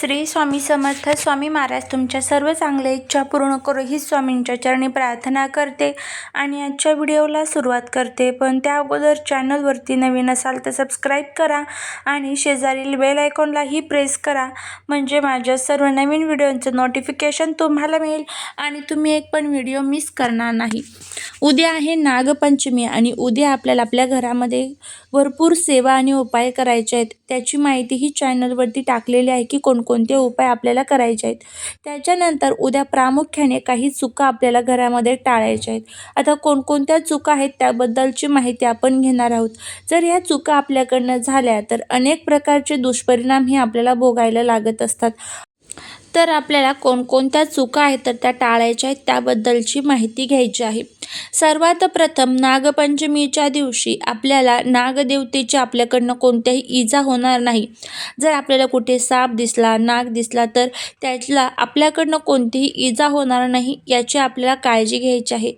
श्री स्वामी समर्थ स्वामी महाराज तुमच्या सर्व चांगल्या इच्छा पूर्ण करू ही स्वामींच्या चरणी प्रार्थना करते आणि आजच्या व्हिडिओला सुरुवात करते. पण त्या अगोदर चॅनलवरती नवीन असाल तर सबस्क्राईब करा आणि शेजारील बेल आयकॉनलाही प्रेस करा. म्हणजे माझ्या सर्व नवीन व्हिडिओंचं नोटिफिकेशन तुम्हाला मिळेल आणि तुम्ही एक पण व्हिडिओ मिस करणार नाही. उद्या आहे नागपंचमी आणि उद्या आपल्याला आपल्या घरामध्ये भरपूर सेवा आणि उपाय करायचे आहेत. त्याची माहिती ही चॅनलवरती टाकलेली आहे की कोण कोणकोणते उपाय आपल्याला करायचे आहेत. त्याच्यानंतर उद्या प्रामुख्याने काही चुका आपल्याला घरामध्ये टाळायच्या आहेत. आता कोणकोणत्या चुका आहेत त्याबद्दलची माहिती आपण घेणार आहोत. जर ह्या चुका आपल्याकडनं झाल्या तर अनेक प्रकारचे दुष्परिणाम हे आपल्याला भोगायला लागत असतात. तर आपल्याला कोणकोणत्या चुका आहेत तर त्या टाळायच्या आहेत त्याबद्दलची माहिती घ्यायची आहे. सर्वात प्रथम नागपंचमीच्या दिवशी आपल्याला नागदेवतेची आपल्याकडनं कोणत्याही इजा होणार नाही. जर आपल्याला कुठे साप दिसला नाग दिसला तर त्याला आपल्याकडनं कोणतीही इजा होणार नाही याची आपल्याला काळजी घ्यायची आहे.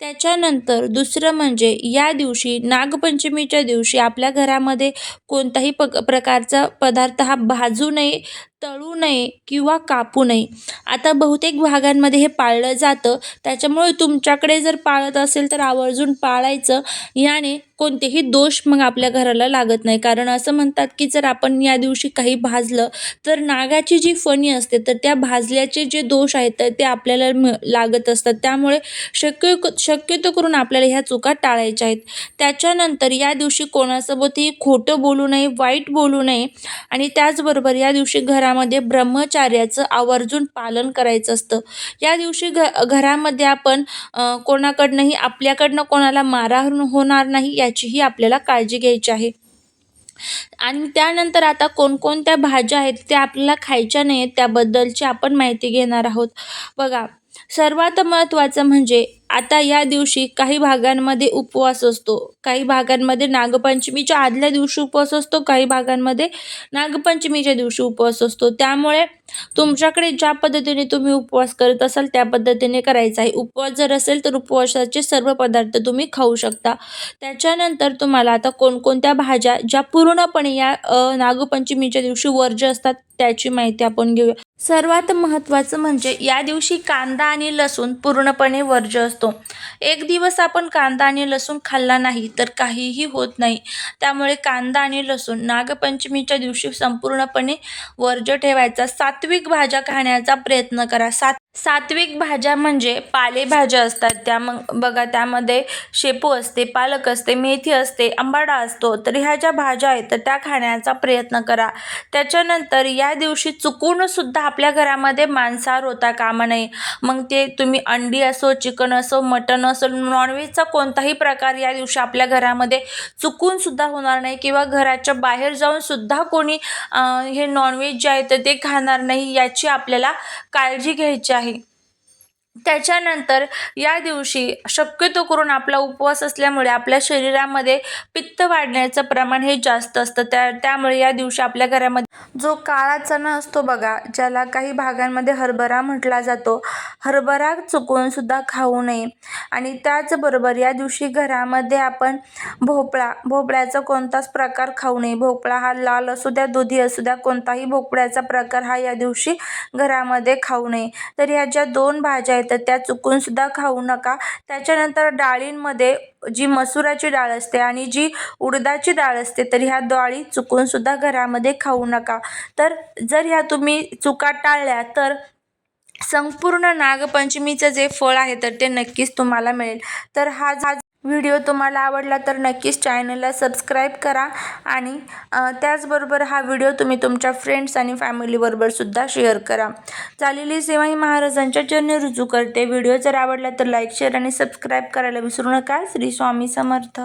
त्याच्यानंतर दुसरं म्हणजे या दिवशी नागपंचमीच्या दिवशी आपल्या घरामध्ये कोणताही प प्रकारचा पदार्थ हा भाजू नये तळू नये किंवा कापू नये. आता बहुतेक भागांमध्ये हे पाळलं जातं. त्याच्यामुळे तुमच्याकडे जर पाळत असेल तर आवर्जून पाळायचं. याने कोणतेही दोष मग आपल्या घराला लागत नाही. कारण असं म्हणतात की जर आपण या दिवशी काही भाजलं तर नागाची जी फणी असते तर त्या भाजल्याचे जे दोष आहेत तर ते आपल्याला म लागत असतात. त्यामुळे शक्य शक्यतो करून आपल्याला ह्या चुका टाळायच्या आहेत. त्याच्यानंतर या दिवशी कोणासोबतही खोटं बोलू नये वाईट बोलू नये आणि त्याचबरोबर या दिवशी घरामध्ये ब्रह्मचार्याचं आवर्जून पालन करायचं असतं. या दिवशी घ घरामध्ये आपण कोणाकडनंही आपल्याकडनं कोणाला मारहाण होणार नाही या याचीही आपल्याला काळजी घ्यायची आहे. आणि त्यानंतर आता कोणकोणत्या भाज्या आहेत त्या आपल्याला खायच्या नाही आहेत त्याबद्दलची आपण माहिती घेणार आहोत. बघा सर्वात महत्त्वाचं म्हणजे आता या दिवशी काही भागांमध्ये उपवास असतो. काही भागांमध्ये नागपंचमीच्या आदल्या दिवशी उपवास असतो. काही भागांमध्ये नागपंचमीच्या दिवशी उपवास असतो. त्यामुळे तुमच्याकडे ज्या पद्धतीने तुम्ही उपवास करत असाल त्या पद्धतीने करायचा आहे. उपवास जर असेल तर उपवासाचे सर्व पदार्थ तुम्ही खाऊ शकता. त्याच्यानंतर तुम्हाला आता कोणकोणत्या भाज्या ज्या पूर्णपणे या नागपंचमीच्या दिवशी वर्ज्य असतात त्याची माहिती आपण घेऊया. सर्वात महत्त्वाचं म्हणजे या दिवशी कांदा आणि लसूण पूर्णपणे वर्ज्य असतो. एक दिवस आपण कांदा आणि लसूण खाल्ला नाही तर काहीही होत नाही. त्यामुळे कांदा आणि लसूण नागपंचमीच्या दिवशी संपूर्णपणे वर्ज्य ठेवायचा. सात्विक भाज्या खाण्याचा प्रयत्न करा. सात सात्विक भाज्या म्हणजे पालेभाज्या असतात. त्या मग बघा त्यामध्ये शेपू असते पालक असते मेथी असते आंबाडा असतो. तर ह्या ज्या भाज्या आहेत तर त्या खाण्याचा प्रयत्न करा. त्याच्यानंतर या दिवशी चुकूनसुद्धा आपल्या घरामध्ये मांसाहार होता कामा नये. मग ते तुम्ही अंडी असो चिकन असो मटन असो नॉनव्हेजचा कोणताही प्रकार या दिवशी आपल्या घरामध्ये चुकून सुद्धा होणार नाही किंवा घराच्या बाहेर जाऊन सुद्धा कोणी हे नॉनव्हेज जे आहे तर ते खाणार नाही याची आपल्याला काळजी घ्यायची आहे. त्याच्यानंतर या दिवशी शक्यतो करून आपला उपवास असल्यामुळे आपल्या शरीरामध्ये पित्त वाढण्याचं प्रमाण हे जास्त असतं. त्या त्यामुळे या दिवशी आपल्या घरामध्ये जो काळा चणा असतो बघा ज्याला काही भागांमध्ये हरभरा म्हटला जातो हरभरा चुकवून सुद्धा खाऊ नये. आणि त्याचबरोबर या दिवशी घरामध्ये आपण भोपळा भोपळ्याचा कोणताच प्रकार खाऊ नये. भोपळा हा लाल असू द्या दुधी असू द्या कोणताही भोपळ्याचा प्रकार हा या दिवशी घरामध्ये खाऊ नये. तर ह्या ज्या दोन भाज्या तर त्या चुकून सुद्धा खाऊ नका. त्याच्यानंतर डाळींमध्ये जी मसुराची डाळ असते आणि जी उडदाची डाळ असते तर ह्या डाळी चुकून सुद्धा घरामध्ये खाऊ नका. तर जर ह्या तुम्ही चुका टाळल्या तर संपूर्ण नागपंचमीचं जे फळ आहे तर ते नक्कीच तुम्हाला मिळेल. तर हा हा व्हिडिओ तुम्हाला आवडला तर नक्कीच चॅनलला सबस्क्राईब करा आणि त्याचबरोबर हा व्हिडिओ तुम्ही तुमच्या फ्रेंड्स आणि फॅमिलीबरोबरसुद्धा शेअर करा. चालेली ही महाराजांच्या चरणी रुजू करते. व्हिडिओ जर आवडला तर लाईक शेअर आणि सबस्क्राईब करायला विसरू नका. श्री स्वामी समर्थ.